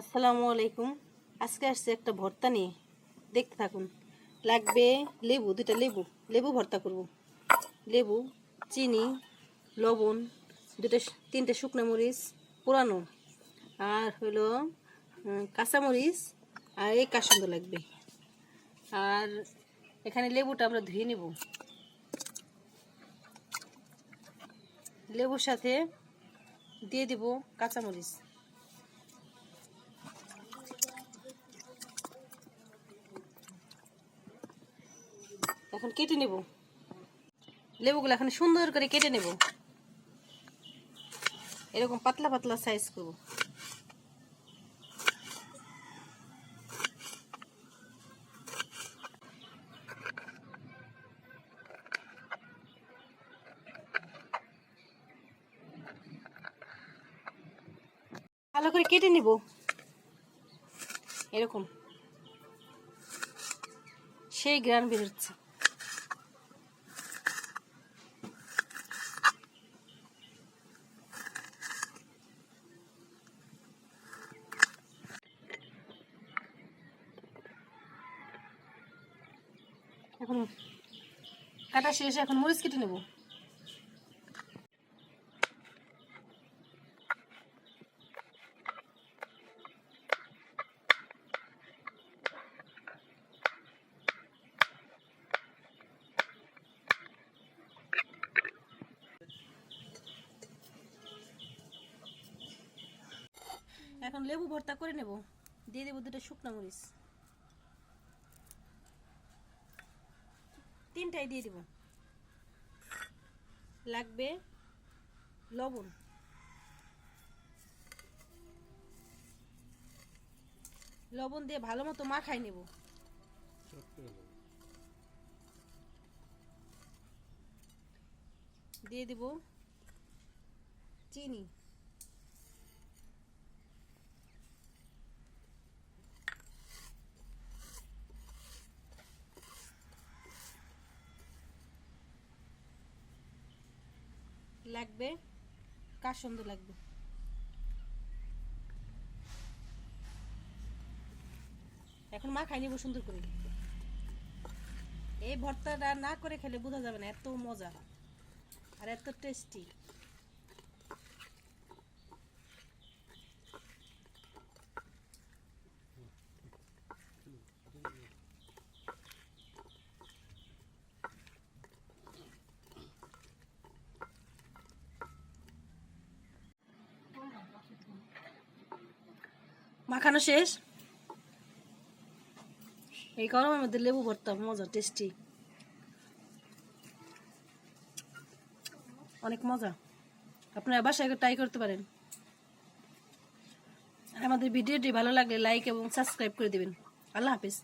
আসসালামু আলাইকুম। আজকে আসছে একটা ভর্তা নিয়ে। দেখতে থাকুন। লাগবে লেবু দুটা লেবু। লেবু ভর্তা করব। লেবু, চিনি, লবণ দুটো তিনটে শুকনো মরিচ, পুরানো। আর হলো কাঁচামরিচ আর এই কাসন্দ লাগবে। আর এখানে লেবুটা আমরা ধুয়ে নেব। লেবুর সাথে দিয়ে দেব কাঁচামরিচ এখন কেটে নেব। লেবুগুলো এখন সুন্দর করে কেটে নেব। এরকম পাতলা পাতলা সাইজ করব। ভালো করে কেটে নেব। এরকম। সেই গ্রান বেরোচ্ছে এখন কাটা শেষ, এখন মরিচ কেটে নেব। এখন লেবু ভর্তা করে নেব। দিয়ে দেবো দুটো শুকনো মরিচ। তিনটাই দিয়ে দিব। লাগবে লবণ। লবণ দিয়ে ভালো মতো মাখাই নেব। দিয়ে দিব চিনি। লাগবে কাসন্দ লাগবে? এখন মা খাই নিব সুন্দর করে। এই ভর্তাটা না করে খেলে বোঝা যাবে না, এত মজা আর এত টেস্টি মাখানো শেষ? এই গরমের মধ্যে লেবু ভর্তা মজা টেস্টি অনেক মজা। আপনারা বাসায় ট্রাই করতে পারেন। আমাদের ভিডিওটি ভালো লাগলে লাইক এবং সাবস্ক্রাইব করে দিবেন। আল্লাহ হাফিজ।